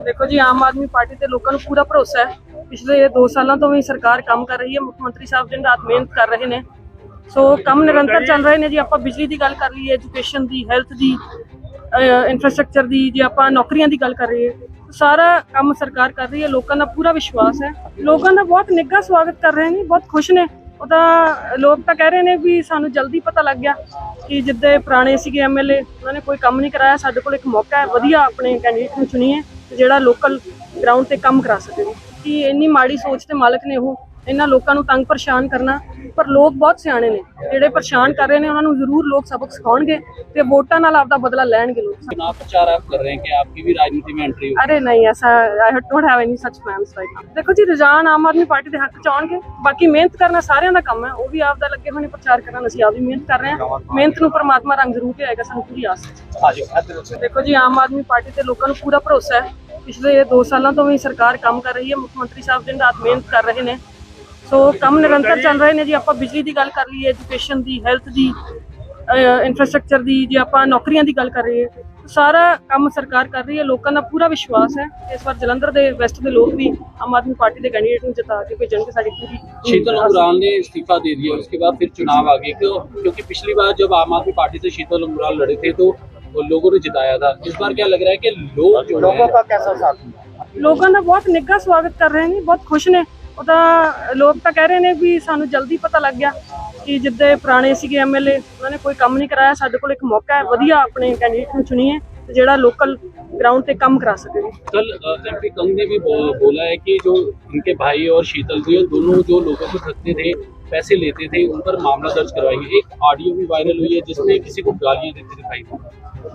ਦੇਖੋ ਜੀ, ਆਮ ਆਦਮੀ ਪਾਰਟੀ ਤੇ ਲੋਕਾਂ ਨੂੰ ਪੂਰਾ ਭਰੋਸਾ ਹੈ। ਪਿਛਲੇ 2 ਸਾਲਾਂ ਤੋਂ ਵੀ ਸਰਕਾਰ ਕੰਮ ਕਰ ਰਹੀ ਹੈ, ਮੁੱਖ ਮੰਤਰੀ ਸਾਹਿਬ ਦਿਨ ਰਾਤ ਮਿਹਨਤ ਕਰ ਰਹੇ ਨੇ। ਸੋ ਕੰਮ ਨਿਰੰਤਰ ਚੱਲ ਰਹੇ ਨੇ ਜੀ। ਆਪਾਂ ਬਿਜਲੀ ਦੀ ਗੱਲ ਕਰ ਲਈਏ ਐਜੂਕੇਸ਼ਨ ਦੀ ਹੈਲਥ ਦੀ ਇਨਫਰਾਸਟ੍ਰਕਚਰ ਦੀ, ਜੇ ਆਪਾਂ ਨੌਕਰੀਆਂ ਦੀ ਗੱਲ ਕਰ ਰਹੀਏ ਸਾਰਾ ਕੰਮ ਸਰਕਾਰ ਕਰ ਰਹੀ ਹੈ। ਲੋਕਾਂ ਦਾ ਪੂਰਾ ਵਿਸ਼ਵਾਸ ਹੈ। ਲੋਕਾਂ ਦਾ ਬਹੁਤ ਨਿੱਘਾ ਸਵਾਗਤ ਕਰ ਰਹੇ ਨੇ, ਬਹੁਤ ਖੁਸ਼ ਨੇ। ਉਹ ਤਾਂ ਲੋਕ ਤਾਂ ਕਹਿ ਰਹੇ ਨੇ ਵੀ ਸਾਨੂੰ ਜਲਦੀ ਪਤਾ ਲੱਗ ਗਿਆ ਕਿ ਜਿੱਦੇ ਪੁਰਾਣੇ ਸੀਗੇ ਐਮਐਲਏ ਉਹਨਾਂ ਨੇ ਕੋਈ ਕੰਮ ਨਹੀਂ ਕਰਾਇਆ। ਸਾਡੇ ਕੋਲ ਇੱਕ ਮੌਕਾ ਹੈ। ਵਧੀਆ ਆਪਣੇ ਕੈਂਡੀਡੇਟ ਨੂੰ ਚੁਣੀਏ। ਤੇ ਜਿਹੜਾ ਲੋਕਲ ਗਰਾਊਂਡ ਤੇ ਕੰਮ ਕਰਾ ਸਕੇ ਕਿ ਇੰਨੀ ਮਾੜੀ ਸੋਚ ਦੇ ਮਾਲਕ ਨੇ ਉਹ ਇਹਨਾਂ ਲੋਕਾਂ ਨੂੰ ਤੰਗ ਪਰੇਸ਼ਾਨ ਕਰਨਾ ਪਰ ਲੋਕ ਬਹੁਤ ਸਿਆਣੇ ਨੇ ਜਿਹੜੇ ਪਰੇਸ਼ਾਨ ਕਰ ਰਹੇ ਨੇ ਉਹਨਾਂ ਨੂੰ ਜ਼ਰੂਰ ਲੋਕ ਸਬਕ ਸਿਖਾਉਣਗੇ ਤੇ ਵੋਟਾਂ ਨਾਲ ਆਪਦਾ ਬਦਲਾ ਲੈਣਗੇ ਲੋਕ चुनाव प्रचार आप कर रहे हैं कि आपकी भी राजनीति में एंट्री हो ਅਰੇ ਨਹੀਂ ਐਸਾ ਆਈ ਡੋਨਟ ਹੈਵ ਐਨੀ ਸੱਚ ਪਲਾਨਸ ਰਾਈਟ ਨਾਓ ਦੇਖੋ ਜੀ ਰੁਝਾਨ ਆਮ ਆਦਮੀ ਪਾਰਟੀ ਦੇ ਹੱਕ ਚ ਆਉਣਗੇ ਬਾਕੀ ਮਿਹਨਤ ਕਰਨਾ ਸਾਰਿਆਂ ਦਾ ਕੰਮ ਹੈ ਉਹ ਵੀ ਆਪਦਾ ਲੱਗੇ ਹੋਏ ਨੇ ਪ੍ਰਚਾਰ ਕਰਨ ਅਸੀਂ ਆਪ ਵੀ ਮਿਹਨਤ ਕਰ ਰਹੇ ਹਾਂ ਮਿਹਨਤ ਨੂੰ ਪਰਮਾਤਮਾ ਰੰਗ ਜ਼ਰੂਰ ਲਿਆਏਗਾ ਸਾਨੂੰ ਪੂਰੀ ਆਸ ਹੈ ਦੇਖੋ ਜੀ ਆਮ ਆਦਮੀ ਪਾਰਟੀ ਤੇ ਲੋਕਾਂ ਨੂੰ ਪੂਰਾ ਭਰੋਸਾ ਹੈ ਪਿਛਲੇ 2 ਸਾਲਾਂ ਤੋਂ ਵੀ ਸਰਕਾਰ ਕੰਮ ਕਰ ਰਹੀ ਹੈ ਮੁੱਖ ਮੰਤਰੀ ਸਾਹਿਬ ਦਿਨ ਰਾਤ ਮਿਹਨਤ ਕਰ ਰਹੇ ਨੇ ਸੋ ਕੰਮ ਨਿਰੰਤਰ ਚੱਲ ਰਹੇ ਨੇ ਜੀ ਆਪਾਂ ਬਿਜਲੀ ਦੀ ਗੱਲ ਕਰ ਲਈਏ ਐਜੂਕੇਸ਼ਨ ਦੀ ਹੈਲਥ ਦੀ ਇਨਫਰਾਸਟ੍ਰਕਚਰ ਦੀ ਜੇ ਆਪਾਂ ਨੌਕਰੀਆਂ ਦੀ ਗੱਲ ਕਰ ਰਹੀਏ ਸਾਰਾ ਕੰਮ ਸਰਕਾਰ ਕਰ ਰਹੀ ਹੈ ਲੋਕਾਂ ਦਾ ਪੂਰਾ ਵਿਸ਼ਵਾਸ ਹੈ ਇਸ ਵਾਰ ਜਲੰਧਰ ਦੇ ਵੈਸਟ ਦੇ ਲੋਕ ਵੀ ਆਮ ਆਦਮੀ ਪਾਰਟੀ ਦੇ ਕੈਂਡੀਡੇਟ ਨੂੰ ਜਿਤਾ ਕੇ ਭੇਜਣਗੇ ਸਾਡੀ ਪੂਰੀ शीतल अंगराल ने इस्तीफा दे दिया उसके बाद फिर चुनाव आ गए क्यों क्योंकि पिछली बार जब आम आदमी पार्टी से शीतल अंगराल लड़े थे तो वो लोगों ने जिताया था इस बार क्या लग रहा है कि लोग जो लोगों है का कैसा साथ मिला ਲੋਕਾਂ ਦਾ ਬਹੁਤ ਨਿੱਘਾ ਸਵਾਗਤ ਕਰ ਰਹੇ ਨੇ ਬਹੁਤ ਖੁਸ਼ ਨੇ ਉਹਦਾ ਲੋਕ ਤਾਂ ਕਹਿ ਰਹੇ ਨੇ ਵੀ ਸਾਨੂੰ ਜਲਦੀ ਪਤਾ ਲੱਗ ਗਿਆ ਕਿ ਜਿੱਦੇ ਪੁਰਾਣੇ ਸੀਗੇ ਐਮਐਲਏ ਉਹਨਾਂ ਨੇ ਕੋਈ ਕੰਮ ਨਹੀਂ ਕਰਾਇਆ ਸਾਡੇ ਕੋਲ ਇੱਕ ਮੌਕਾ ਹੈ ਵਧੀਆ ਆਪਣੇ ਕੈਂਡੀਡੇਟ ਨੂੰ ਚੁਣੀਏ ਤੇ ਜਿਹੜਾ ਲੋਕਲ ਗਰਾਊਂਡ ਤੇ ਕੰਮ ਕਰਾ ਸਕੇ कल एमपी कंग ने भी बो- बोला है कि जो इनके भाई और शीतल जी दोनों जो लोगों को ठगते थे पैसे लेते थे उन पर मामला दर्ज करवाएंगे एक ऑडियो भी वायरल हुई है जिसमें किसी को गालियां देते दिखाई दी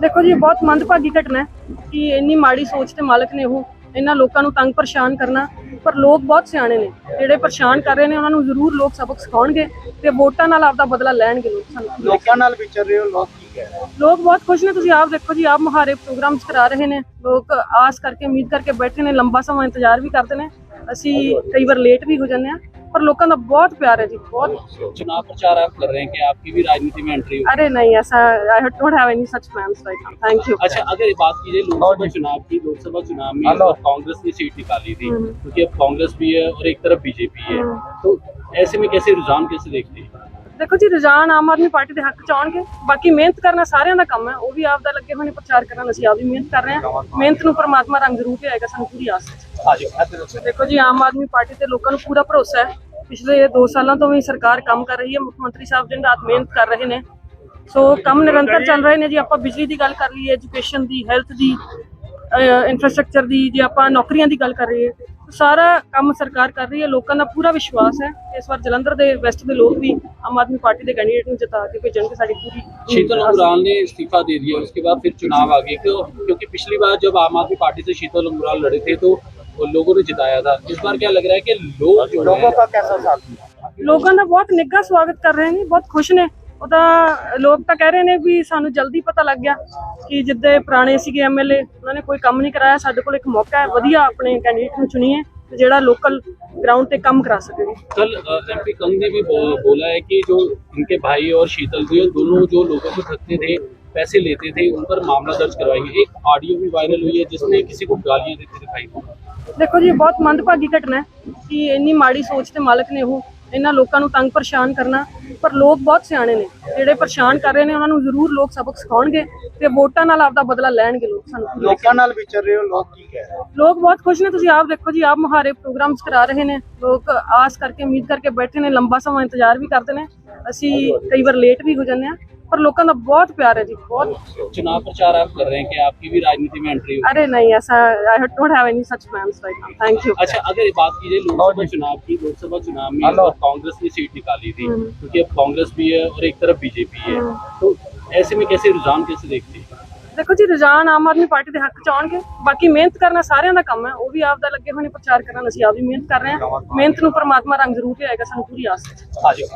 ਦੇਖੋ ਜੀ ਇਹ ਬਹੁਤ ਮੰਦਭਾਗੀ ਘਟਨਾ ਹੈ ਕਿ ਇੰਨੀ ਮਾੜੀ ਸੋਚ ਦੇ ਮਾਲਕ ਨੇ ਉਹ ਇਹਨਾਂ ਲੋਕਾਂ ਨੂੰ ਤੰਗ ਪਰੇਸ਼ਾਨ ਕਰਨਾ ਪਰ ਲੋਕ ਬਹੁਤ ਸਿਆਣੇ ਨੇ। ਜਿਹੜੇ ਪਰੇਸ਼ਾਨ ਕਰ ਰਹੇ ਨੇ ਉਹਨਾਂ ਨੂੰ ਜ਼ਰੂਰ ਲੋਕ ਸਬਕ ਸਿਖਾਉਣਗੇ ਤੇ ਵੋਟਾਂ ਨਾਲ ਆਪਦਾ ਬਦਲਾ ਲੈਣਗੇ ਲੋਕ ਸਾਨੂੰ। ਲੋਕਾਂ ਨਾਲ ਵਿਚਰ ਰਹੇ ਹੋ ਲੋਕ ਕੀ ਕਹਿ ਰਹੇ ਲੋਕ ਬਹੁਤ ਖੁਸ਼ ਨੇ ਤੁਸੀਂ ਆਪ ਦੇਖੋ ਜੀ ਆਪ ਮੁਹਾਰੇ ਪ੍ਰੋਗਰਾਮਸ ਕਰਾ ਰਹੇ ਨੇ। ਲੋਕ ਆਸ ਕਰਕੇ ਉਮੀਦ ਕਰਕੇ ਬੈਠੇ ਨੇ ਲੰਬਾ ਸਮਾਂ ਇੰਤਜ਼ਾਰ ਵੀ ਕਰਦੇ ਨੇ। ਅਸੀਂ ਕਈ ਵਾਰ ਲੇਟ ਵੀ ਹੋ ਜਾਂਦੇ ਆ ਪਰ ਲੋਕਾਂ ਦਾ ਬਹੁਤ ਪਿਆਰ ਹੈ ਜੀ ਬਹੁਤ चुनाव प्रचार आप कर रहे हैं कि आपकी भी राजनीति में एंट्री हो अरे नहीं ऐसा I don't have any such plans right now thank you अच्छा अगर बात कीजिए लोकसभा चुनाव की लोकसभा चुनाव में हेलो। और कांग्रेस ने सीट निकाली थी हम्म। क्योंकि अब कांग्रेस भी है और एक तरफ बीजेपी है हम्म। तो ऐसे में कैसे रुझान कैसे देखते हैं ਦੇਖੋ ਜੀ ਰੁਝਾਨ ਆਮ ਆਦਮੀ ਪਾਰਟੀ ਦੇ ਹੱਕ ਚ ਆਉਣਗੇ ਬਾਕੀ ਮਿਹਨਤ ਕਰਨਾ ਸਾਰਿਆਂ ਦਾ ਕੰਮ ਹੈ ਉਹ ਵੀ ਆਪ ਦਾ ਲੱਗੇ ਹੋਏ ਨੇ ਪ੍ਰਚਾਰ ਕਰਨ ਅਸੀਂ ਆਪ ਵੀ ਮਿਹਨਤ ਕਰ ਰਹੇ ਹਾਂ ਮਿਹਨਤ ਨੂੰ ਪਰਮਾਤਮਾ ਰੰਗ ਜ਼ਰੂਰ ਲਿਆਏਗਾ ਸਾਨੂੰ ਪੂਰੀ ਆਸ ਹੈ ਦੇਖੋ ਜੀ ਆਮ ਆਦਮੀ ਪਾਰਟੀ ਤੇ ਲੋਕਾਂ ਨੂੰ ਪੂਰਾ ਭਰੋਸਾ ਹੈ ਪਿਛਲੇ 2 ਸਾਲਾਂ ਤੋਂ ਵੀ ਸਰਕਾਰ ਕੰਮ ਕਰ ਰਹੀ ਹੈ ਮੁੱਖ ਮੰਤਰੀ ਸਾਹਿਬ ਦਿਨ ਰਾਤ ਮਿਹਨਤ ਕਰ ਰਹੇ ਨੇ ਸੋ ਕੰਮ ਨਿਰੰਤਰ ਚੱਲ ਰਹੇ ਨੇ ਜੀ ਆਪਾਂ ਬਿਜਲੀ ਦੀ ਗੱਲ ਕਰ ਲਈਏ ਐਜੂਕੇਸ਼ਨ ਦੀ ਹੈਲਥ ਦੀ ਇਨਫਰਾਸਟ੍ਰਕਚਰ ਦੀ ਜੇ ਆਪਾਂ ਨੌਕਰੀਆਂ ਦੀ ਗੱਲ ਕਰ ਰਹੀਏ ਸਾਰਾ ਕੰਮ ਸਰਕਾਰ ਕਰ ਰਹੀ ਹੈ ਲੋਕਾਂ ਦਾ ਪੂਰਾ ਵਿਸ਼ਵਾਸ ਹੈ ਇਸ ਵਾਰ ਜਲੰਧਰ ਦੇ ਵੈਸਟ ਦੇ ਲੋਕ ਵੀ ਆਮ ਆਦਮੀ ਪਾਰਟੀ ਦੇ ਕੈਂਡੀਡੇਟ ਨੂੰ ਜਿਤਾ ਕੇ ਭੇਜਣਗੇ ਸਾਡੀ ਪੂਰੀ शीतल अंगराल ने इस्तीफा दे दिया उसके बाद फिर चुनाव आ गए क्यों क्योंकि पिछली बार जब आम आदमी पार्टी से शीतल अंगराल लड़े थे तो वो लोगों ने जिताया था इस बार क्या लग रहा है कि लोग जो लोगों है का कैसा साथ मिला ਲੋਕਾਂ ਦਾ ਬਹੁਤ ਨਿੱਘਾ ਸਵਾਗਤ ਕਰ ਰਹੇ ਨੇ ਬਹੁਤ ਖੁਸ਼ ਨੇ ਉਹਦਾ ਲੋਕ ਤਾਂ ਕਹਿ ਰਹੇ ਨੇ ਵੀ ਸਾਨੂੰ ਜਲਦੀ ਪਤਾ ਲੱਗ ਗਿਆ ਕਿ ਜਿੱਦੇ ਪੁਰਾਣੇ ਸੀਗੇ ਐਮਐਲਏ ਉਹਨਾਂ ਨੇ ਕੋਈ ਕੰਮ ਨਹੀਂ ਕਰਾਇਆ ਸਾਡੇ ਕੋਲ ਇੱਕ ਮੌਕਾ ਹੈ ਵਧੀਆ ਆਪਣੇ ਕੈਂਡੀਡੇਟ ਨੂੰ ਚੁਣੀਏ ਤੇ ਜਿਹੜਾ ਲੋਕਲ ਗਰਾਊਂਡ ਤੇ ਕੰਮ ਕਰਾ ਸਕੇ कल एमपी कंग ने भी बो- बोला है कि जो इनके भाई और शीतल जी दोनों जो लोगों को ठगते थे पैसे लेते थे उन पर मामला दर्ज करवाएंगे एक ऑडियो भी वायरल हुई है जिसमें किसी को गालियां देते दिखाई दी ਦੇਖੋ ਜੀ ਇਹ ਬਹੁਤ ਮੰਦਭਾਗੀ ਘਟਨਾ ਹੈ ਕਿ ਇੰਨੀ ਮਾੜੀ ਸੋਚ ਦੇ ਮਾਲਕ ਨੇ ਉਹ ਇਹਨਾਂ ਲੋਕਾਂ ਨੂੰ ਤੰਗ ਪਰੇਸ਼ਾਨ ਕਰਨਾ ਪਰ ਲੋਕ ਬਹੁਤ ਸਿਆਣੇ ਨੇ ਜਿਹੜੇ ਪਰੇਸ਼ਾਨ ਕਰ ਰਹੇ ਨੇ ਉਹਨਾਂ ਨੂੰ ਜ਼ਰੂਰ ਲੋਕ ਸਬਕ ਸਿਖਾਉਣਗੇ ਤੇ ਵੋਟਾਂ ਨਾਲ ਆਪਦਾ ਬਦਲਾ ਲੈਣਗੇ ਲੋਕ ਸਾਨੂੰ ਲੋਕਾਂ ਨਾਲ ਵਿਚਰ ਰਹੇ ਹੋ ਲੋਕ ਕੀ ਕਹਿ ਰਹੇ ਲੋਕ ਬਹੁਤ ਖੁਸ਼ ਨੇ ਤੁਸੀਂ ਆਪ ਦੇਖੋ ਜੀ ਆਪ ਮੁਹਾਰੇ ਪ੍ਰੋਗਰਾਮਸ ਕਰਾ ਰਹੇ ਨੇ ਲੋਕ ਆਸ ਕਰਕੇ ਉਮੀਦ ਕਰਕੇ ਬੈਠੇ ਨੇ ਲੰਬਾ ਸਮਾਂ ਇੰਤਜ਼ਾਰ ਵੀ ਕਰਦੇ ਨੇ ਅਸੀਂ ਕਈ ਵਾਰ ਲੇਟ ਵੀ ਹੋ ਜਾਂਦੇ ਆ ਪਰ ਲੋਕਾਂ ਦਾ ਬਹੁਤ ਪਿਆਰ ਹੈ ਜੀ ਬਹੁਤ चुनाव प्रचार आप कर रहे हैं कि आपकी भी राजनीति में एंट्री हो अरे नहीं ऐसा I don't have any such plans right now thank you अच्छा अगर बात कीजिए लोकसभा चुनाव की लोकसभा चुनाव में हेलो। और कांग्रेस ने सीट निकाली थी हम्म। क्योंकि अब कांग्रेस भी है और एक तरफ बीजेपी है हम्म। तो ऐसे में कैसे रुझान कैसे देखते हैं ਦੇਖੋ ਜੀ ਰੁਝਾਨ ਆਮ ਆਦਮੀ ਪਾਰਟੀ ਦੇ ਹੱਕ ਚ ਆਉਣਗੇ ਬਾਕੀ ਮਿਹਨਤ ਕਰਨਾ ਸਾਰਿਆਂ ਦਾ ਕੰਮ ਹੈ ਉਹ ਵੀ ਆਪ ਦਾ ਲੱਗੇ ਹੋਏ ਨੇ ਪ੍ਰਚਾਰ ਕਰਨ ਅਸੀਂ ਆਪ ਵੀ ਮਿਹਨਤ ਕਰ ਰਹੇ ਹਾਂ ਮਿਹਨਤ ਨੂੰ ਪਰਮਾਤਮਾ ਰੰਗ ਜ਼ਰੂਰ ਲਿਆਏਗਾ ਸਾਨੂੰ ਪੂਰੀ ਆਸ ਹੈ ਆਜੋ